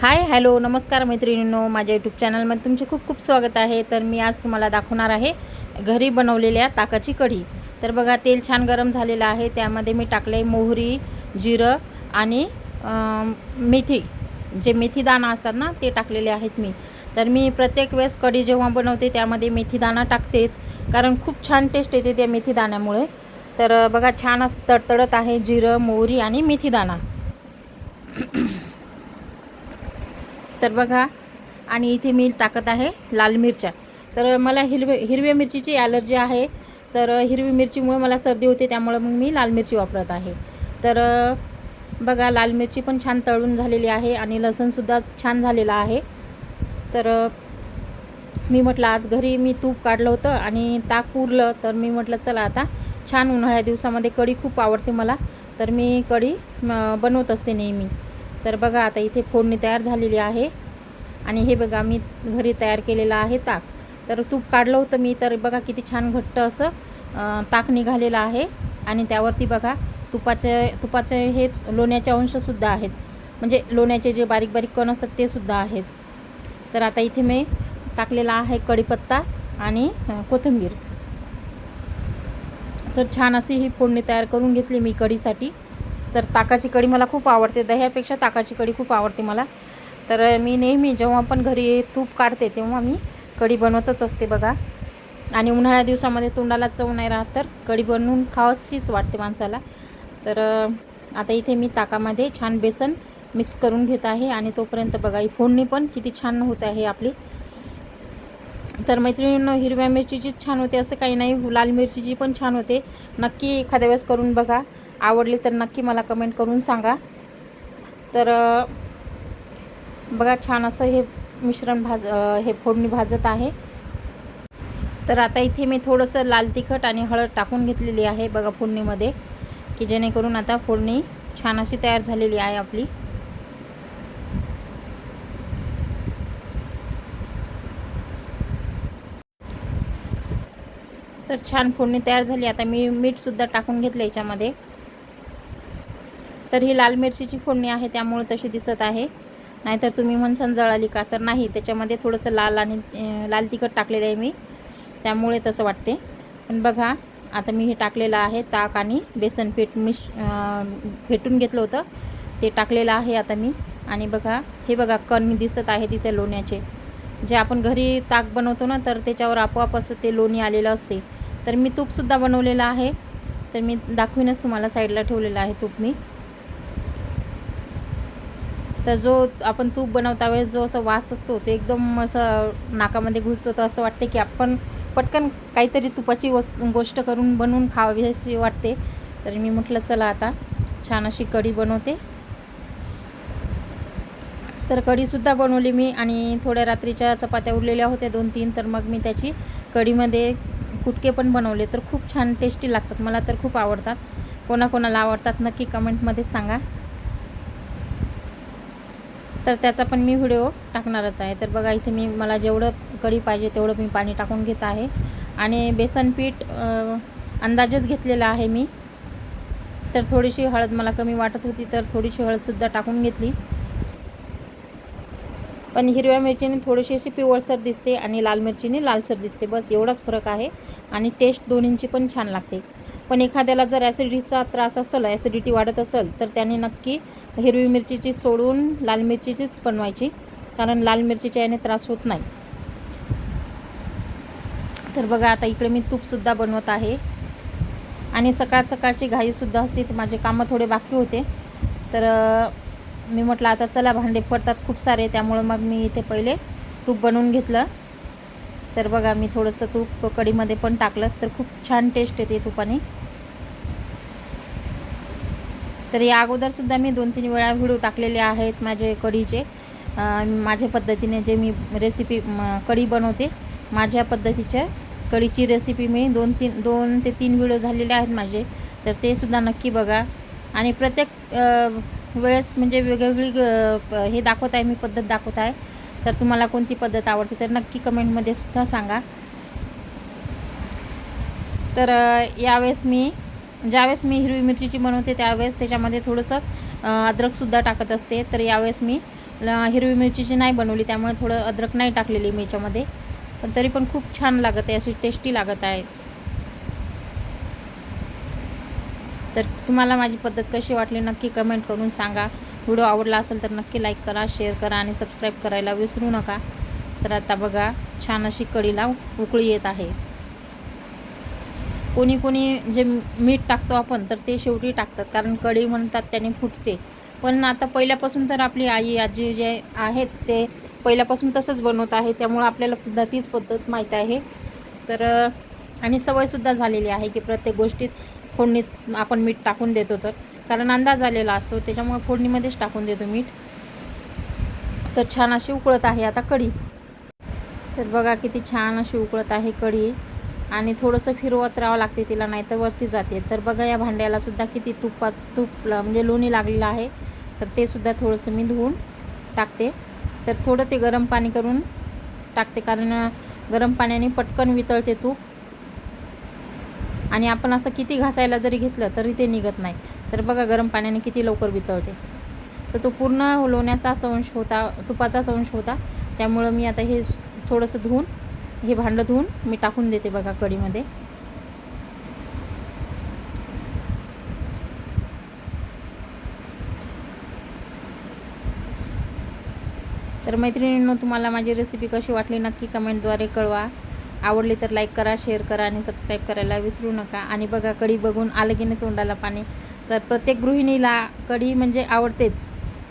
Hi hello नमस्कार मैत्रिणींनो माझ्या यूट्यूब चॅनलमध्ये तुमचे खूप खूप स्वागत आहे. तर मी आज तुम्हाला दाखवणार आहे घरी बनवलेल्या ताकाची कढी. तर बघा तेल छान गरम झालेलं आहे. त्यामध्ये मी टाकले मोहरी जिरं आणि मेथी. जे मेथी दाणा असतात ना ते टाकलेले आहेत मी. तर मी प्रत्येक वेळेस कढी जेव्हा बनवते त्यामध्ये मेथी दाणा टाकतेच. कारण खूप छान टेस्ट येते त्या मेथी दाण्यामुळे. तर बघा छान असं तडतडत आहे जिरं मोहरी आणि मेथी दाणा. तर बघा आणि इथे मी टाकत आहे लाल मिरच्या. तर मला हिरवे हिरव्या मिरचीची ॲलर्जी आहे. तर हिरवी मिरचीमुळे मला सर्दी होते त्यामुळे मग मी लाल मिरची वापरत आहे. तर बघा लाल मिरची पण छान तळून झालेली आहे आणि लसूणसुद्धा छान झालेला आहे. तर मी म्हटलं आज घरी मी तूप काढलं होतं आणि ताक उरलं. तर मी म्हटलं चला आता छान उन्हाळ्या दिवसामध्ये कढी खूप आवडते मला. तर मी कढी बनवत असते नेहमी. तर बघा आता इथे फोडणी तयार झालेली आहे. आणि हे बघा मी घरी तयार केलेलं आहे ताक. तर तूप काढलं होतं मी तर बघा किती छान घट्ट असं ताक निघालेलं आहे. आणि त्यावरती बघा तुपाचे तुपाचे हे लोण्याचे अंशसुद्धा आहेत. म्हणजे लोण्याचे जे बारीक बारीक कण असतात ते सुद्धा आहेत. तर आता इथे मी टाकलेला आहे कढीपत्ता आणि कोथिंबीर. तर छान अशी ही फोडणी तयार करून घेतली मी कढीसाठी. तर ताकाची कढी मला खूप आवडते दह्यापेक्षा ताकाची कढी खूप आवडते मला. तर मी नेहमी जेव्हा पण घरी तूप काढते तेव्हा मी कढी बनवतच असते बघा. आणि उन्हाळ्या दिवसामध्ये तोंडाला चव नाही राहत तर कढी बनवून खावशीच वाटते माणसाला. तर आता इथे मी ताकामध्ये छान बेसन मिक्स करून घेत आहे आणि तोपर्यंत बघा ही फोडणी पण किती छान होत आहे आपली. तर मैत्रिणींनो हिरव्या मिरचीचीच छान होते असं काही नाही लाल मिरचीची पण छान होते. नक्की एखाद्या वेळेस करून बघा. आवडली तर नक्की मला कमेंट करून सांगा. तर बघा छान असं हे मिश्रण भाज हे फोडणी भाजत आहे. तर आता इथे मी थोडंसं लाल तिखट आणि हळद टाकून घेतलेली आहे बघा फोडणीमध्ये की जेणेकरून आता फोडणी छान अशी तयार झालेली आहे आपली. तर छान फोडणी तयार झाली. आता मी मीठसुद्धा टाकून घेतलं याच्यामध्ये. तर ही लाल मिरचीची फोडणी आहे त्यामुळे तशी दिसत आहे. नाहीतर तुम्ही म्हणसान जळाली का? तर नाही त्याच्यामध्ये थोडंसं लाल आणि लाल तिखट टाकलेलं आहे मी. त्यामुळे तसं वाटते. पण बघा आता मी हे टाकलेलं आहे ताक आणि बेसन पीठ मिश फेटून घेतलं होतं. ते टाकलेलं आहे आता मी. आणि बघा हे बघा कण दिसत आहे तिथे लोण्याचे. जे आपण घरी ताक बनवतो ना तर त्याच्यावर आपोआप असं ते लोणी आलेलं असते. तर मी तूपसुद्धा बनवलेलं आहे. तर मी दाखवीनच तुम्हाला साईडला ठेवलेलं आहे तूप मी. तर जो आपण तूप बनवता वेळेस जो असं वास असतो ते एकदम असं नाकामध्ये घुसतो. तर असं वाटते की आपण पटकन काहीतरी तुपाची वस गोष्ट करून बनवून खावी अशी वाटते. तर मी म्हटलं चला आता छान अशी कढी बनवते. तर कढीसुद्धा बनवली मी आणि थोड्या रात्रीच्या चपात्या उरलेल्या होत्या दोन तीन. तर मग मी त्याची कढीमध्ये कुटके पण बनवले. तर खूप छान टेस्टी लागतात. मला तर खूप आवडतात. कोणाकोणाला आवडतात नक्की कमेंटमध्ये सांगा. तर त्याचा पण मी व्हिडिओ टाकणारच आहे. तर बघा इथे मी मला जेवढं कढी पाहिजे तेवढं मी पाणी टाकून घेत आहे. आणि बेसन पीठ अंदाजच घेतलेला आहे मी. तर थोडीशी हळद मला कमी वाटत होती तर थोडीशी हळदसुद्धा टाकून घेतली. पण हिरव्या मिरचीने थोडीशी अशी पिवळसर दिसते आणि लाल मिरचीने लालसर दिसते. बस एवढाच फरक आहे आणि टेस्ट दोन्हींची पण छान लागते. पण एखाद्याला जर ॲसिडिटीचा त्रास असेल ॲसिडिटी वाढत असेल तर त्याने नक्की हिरवी मिरचीची सोडून लाल मिरचीचीच बनवायची कारण लाल मिरचीच्या याने त्रास होत नाही. तर बघा आता इकडे मी तूपसुद्धा बनवत आहे. आणि सकाळ सकाळची घाईसुद्धा असते तर माझे कामं थोडे बाकी होते. तर मी म्हटलं आता चला भांडे पडतात खूप सारे त्यामुळं मग मी इथे पहिले तूप बनवून घेतलं. तर बघा मी थोडंसं तूप कढीमध्ये पण टाकलं तर खूप छान टेस्ट येते तुपाने तर या अगोदरसुद्धा मी दोन तीन वेळा व्हिडिओ टाकलेले आहेत माझे कढीचे. माझ्या पद्धतीने जे मी रेसिपी कढी बनवते माझ्या पद्धतीच्या कढीची रेसिपी मी दोन तीन दोन ते तीन व्हिडिओ झालेले आहेत माझे. तर ते सुद्धा नक्की बघा. आणि प्रत्येक वेळेस म्हणजे वेगवेगळी हे दाखवत आहे मी पद्धत दाखवत आहे. तर तुम्हाला कोणती पद्धत आवडते तर नक्की कमेंटमध्ये सुद्धा सांगा. तर यावेळेस मी ज्यावेळेस मी हिरवी मिरचीची बनवते त्यावेळेस त्याच्यामध्ये थोडंसं अद्रकसुद्धा टाकत असते. तर यावेळेस मी हिरवी मिरचीची नाही बनवली त्यामुळे थोडं अद्रक नाही टाकलेली मी याच्यामध्ये. पण तरी पण खूप छान लागत आहे अशी टेस्टी लागत आहे. तर तुम्हाला माझी पद्धत कशी वाटली नक्की कमेंट करून सांगा. व्हिडिओ आवडला असेल तर नक्की लाईक करा शेअर करा आणि सबस्क्राईब करायला विसरू नका. तर आता बघा छान अशी कढीला उकळी येत आहे. कोणी कोणी जे मीठ टाकतो आपण तर ते शेवटी टाकतात. कारण कढी म्हणतात त्याने फुटते. पण आता पहिल्यापासून तर आपली आई आजी जे आहेत ते पहिल्यापासून तसंच बनवत आहे. त्यामुळं आपल्याला सुद्धा तीच पद्धत माहीत आहे. तर आणि सवयसुद्धा झालेली आहे की प्रत्येक गोष्टीत फोडणीत आपण मीठ टाकून देतो तर. कारण अंदाज आलेला असतो त्याच्यामुळे फोडणीमध्येच टाकून देतो मीठ. तर छान अशी उकळत आहे आता कढी. तर बघा किती छान अशी उकळत आहे कढी. आणि थोडंसं फिरवत राहावं लागते तिला नाही तर वरती जाते. तर बघा या भांड्यालासुद्धा किती तुपात तूप ल- म्हणजे लोणी लागलेलं आहे. तर ते सुद्धा थोडंसं मी धुवून टाकते. तर थोडं ते गरम पाणी करून टाकते कारण गरम पाण्याने पटकन वितळते तूप. आणि आपण असं किती घासायला जरी घेतलं तरी ते निघत नाही. तर बघा गरम पाण्याने किती लवकर वितळते. तर तो पूर्ण लोण्याचाच अंश होता तुपाचाच अंश होता. त्यामुळं मी आता हे थोडंसं धुवून हे भांडं धुवून मी टाकून देते बघा कढीमध्ये. तर मैत्रिणींनो तुम्हाला माझी रेसिपी कशी वाटली नक्की कमेंटद्वारे कळवा. आवडली तर लाईक करा शेअर करा आणि सबस्क्राईब करायला विसरू नका. आणि बघा कढी बघून आलं की नाही तोंडाला पाणी. तर प्रत्येक गृहिणीला कढी म्हणजे आवडतेच.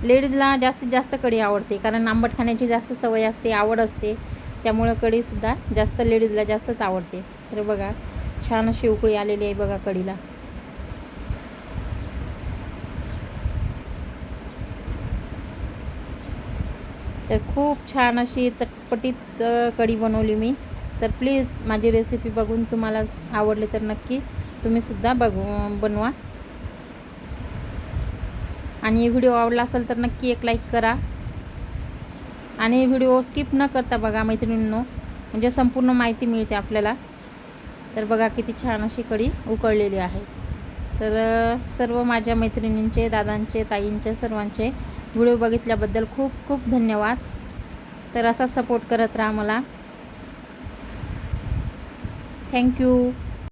लेडीजला जास्तीत जास्त कढी आवडते. कारण आंबट खाण्याची जास्त सवय असते आवड असते. त्यामुळं कढीसुद्धा जास्त लेडीजला जास्तच आवडते. तर बघा छान अशी उकळी आलेली आहे बघा कढीला. तर खूप छान अशी चटपटीत कढी बनवली मी. तर प्लीज माझी रेसिपी बघून तुम्हाला आवडली तर नक्की तुम्हीसुद्धा बघू बनवा. आणि व्हिडिओ आवडला असेल तर नक्की एक लाईक करा. आणि व्हिडिओ स्किप न करता बघा मैत्रिणींनो. म्हणजे संपूर्ण माहिती मिळते आपल्याला. तर बघा किती छान अशी कढी उकळलेली आहे. तर सर्व माझ्या मैत्रिणींचे दादांचे ताईंचे सर्वांचे व्हिडिओ बघितल्याबद्दल खूप खूप धन्यवाद. तर असा सपोर्ट करत राहा मला. थँक्यू.